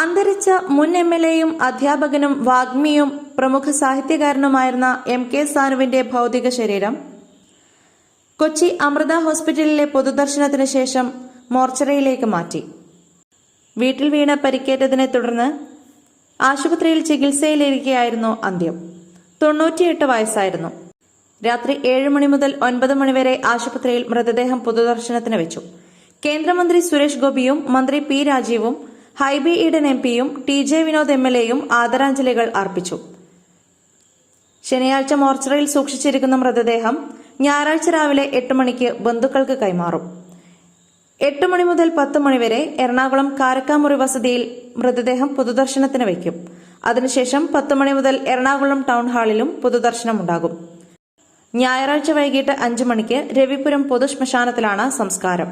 അന്തരിച്ച മുൻ M L എയും അധ്യാപകനും വാഗ്മിയും പ്രമുഖ സാഹിത്യകാരനുമായിരുന്ന എം കെ സാനുവിന്റെ ഭൗതിക ശരീരം കൊച്ചി അമൃത ഹോസ്പിറ്റലിലെ പൊതുദർശനത്തിന് ശേഷം മോർച്ചറിയിലേക്ക് മാറ്റി. വീട്ടിൽ വീണ പരിക്കേറ്റതിനെ തുടർന്ന് ആശുപത്രിയിൽ ചികിത്സയിലിരിക്കെയായിരുന്നു അന്ത്യം. തൊണ്ണൂറ്റിയെട്ട് വയസ്സായിരുന്നു. രാത്രി ഏഴ് മണി മുതൽ ഒൻപത് മണിവരെ ആശുപത്രിയിൽ മൃതദേഹം പൊതുദർശനത്തിന് വെച്ചു. കേന്ദ്രമന്ത്രി സുരേഷ് ഗോപിയും മന്ത്രി പി രാജീവും ഹൈബി ഈഡൻ എം പിയും T J Vinod M L എയും ആദരാഞ്ജലികൾ അർപ്പിച്ചു. ശനിയാഴ്ച മോർച്ചറിയിൽ സൂക്ഷിച്ചിരിക്കുന്ന മൃതദേഹം ഞായറാഴ്ച രാവിലെ എട്ട് മണിക്ക് ബന്ധുക്കൾക്ക് കൈമാറും. എട്ട് മണി മുതൽ പത്ത് മണിവരെ എറണാകുളം കാരക്കാമുറി വസതിയിൽ മൃതദേഹം പൊതുദർശനത്തിന് വയ്ക്കും. അതിനുശേഷം പത്ത് മണി മുതൽ എറണാകുളം ടൗൺ ഹാളിലും പൊതുദർശനമുണ്ടാകും ഞായറാഴ്ച വൈകിട്ട് അഞ്ച് മണിക്ക് രവിപുരം പൊതുശ്മശാനത്തിലാണ് സംസ്കാരം.